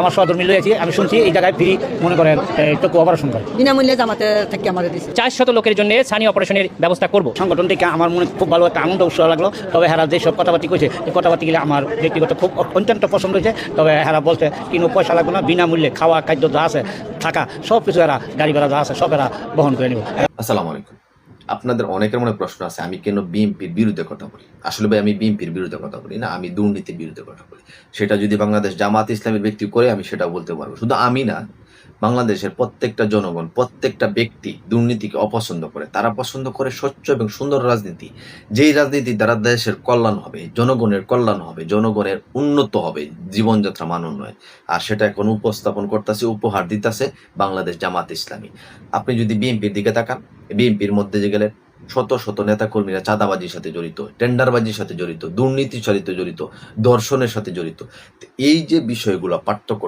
আমার সহধর্মী লইয়াছি আমি শুনছি এই জায়গায় ফ্রি মনে করেন চক্ষু অপারেশন করে বিনামূল্যে জামাতে থেকে আমাদের দিচ্ছে চার শত লোকের জন্য স্থানীয় অপারেশনের ব্যবস্থা করব। সংগঠন থেকে আমার মনে খুব ভালো একটা আনন্দ উৎসাহ লাগল। তবে হেরা যেসব কথাবার্তি কইছে এই কথাবার্তিগুলি আমার ব্যক্তিগত খুব অত্যন্ত পছন্দ হয়েছে। তবে হেরা বলছে কোনো পয়সা লাগবে না বিনামূল্যে খাওয়া খাদ্য যা আছে থাকা সব কিছু এরা গাড়ি ভাড়া যা আছে সব এরা বহন করে নেবে। আসসালামু আলাইকুম। আপনাদের অনেকের মনে প্রশ্ন আছে, আমি কেন বিএনপির বিরুদ্ধে কথা বলি? আসলে ভাই, আমি বিএনপির বিরুদ্ধে কথা বলি না, আমি দুর্নীতির বিরুদ্ধে কথা বলি। সেটা যদি বাংলাদেশ জামাত ইসলামের ব্যক্তি করে, আমি সেটা বলতে পারব। শুধু আমি না, বাংলাদেশের প্রত্যেকটা জনগণ, প্রত্যেকটা ব্যক্তি দুর্নীতিকে অপছন্দ করে। তারা পছন্দ করে স্বচ্ছ এবং সুন্দর রাজনীতি। যেই রাজনীতি দ্বারা দেশের কল্যাণ হবে, জনগণের কল্যাণ হবে, জনগণের উন্নত হবে, জীবনযাত্রা মান উন্নয়ন আর সেটা এখন উপস্থাপন করতেছে, উপহার দিতেছে বাংলাদেশ জামাত ইসলামী। আপনি যদি বিএনপির দিকে তাকান বিএনপির মধ্যে যে গেলেন, শত শত নেতাকর্মীরা চাঁদাবাজির সাথে জড়িত, টেন্ডারবাজির সাথে জড়িত, দুর্নীতির সাথে জড়িত, দর্শনের সাথে জড়িত। এই যে বিষয়গুলো, পার্থক্য